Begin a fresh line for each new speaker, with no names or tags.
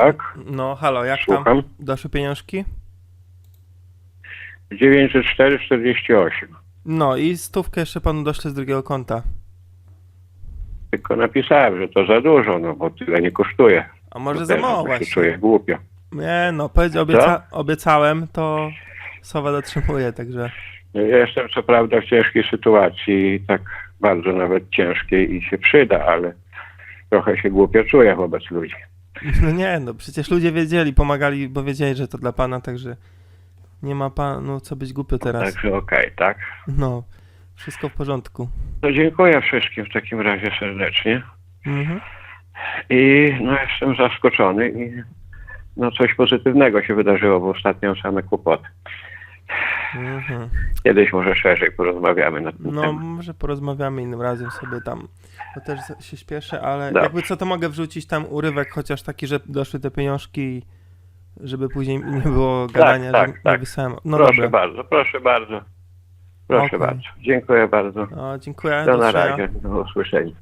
Tak,
No, halo, jak
słucham.
tam? Doszły pieniążki?
904,48.
No i stówkę jeszcze panu doszły z drugiego konta.
Tylko napisałem, że to za dużo, no bo tyle nie kosztuje.
A może za
też
mało
się
właśnie?
czuję głupio.
Nie no, powiedz, obieca obiecałem, to Sowa dotrzymuje, także...
No, ja jestem co prawda w ciężkiej sytuacji, tak bardzo nawet ciężkiej i się przyda, ale trochę się głupio czuję wobec ludzi.
No nie, no przecież ludzie wiedzieli, pomagali, bo wiedzieli, że to dla pana, także nie ma panu co być głupio teraz.
Także okej, tak?
No, wszystko w porządku.
To dziękuję wszystkim w takim razie serdecznie.
Mhm.
I no jestem zaskoczony i no coś pozytywnego się wydarzyło, bo ostatnio same kłopoty.
Mhm.
Kiedyś może szerzej porozmawiamy na ten
No,
temat.
może porozmawiamy innym razem sobie tam. To też się śpieszę, ale
Dobrze.
jakby co, to mogę wrzucić tam urywek, chociaż taki, że doszły te pieniążki, żeby później nie było gadania,
tak,
że nie
tak.
wysłałem. No
proszę
dobra.
bardzo, proszę bardzo. Proszę
Okej.
bardzo. Dziękuję bardzo.
No, dziękuję.
Do na
widzenia.
razie. Do usłyszenia.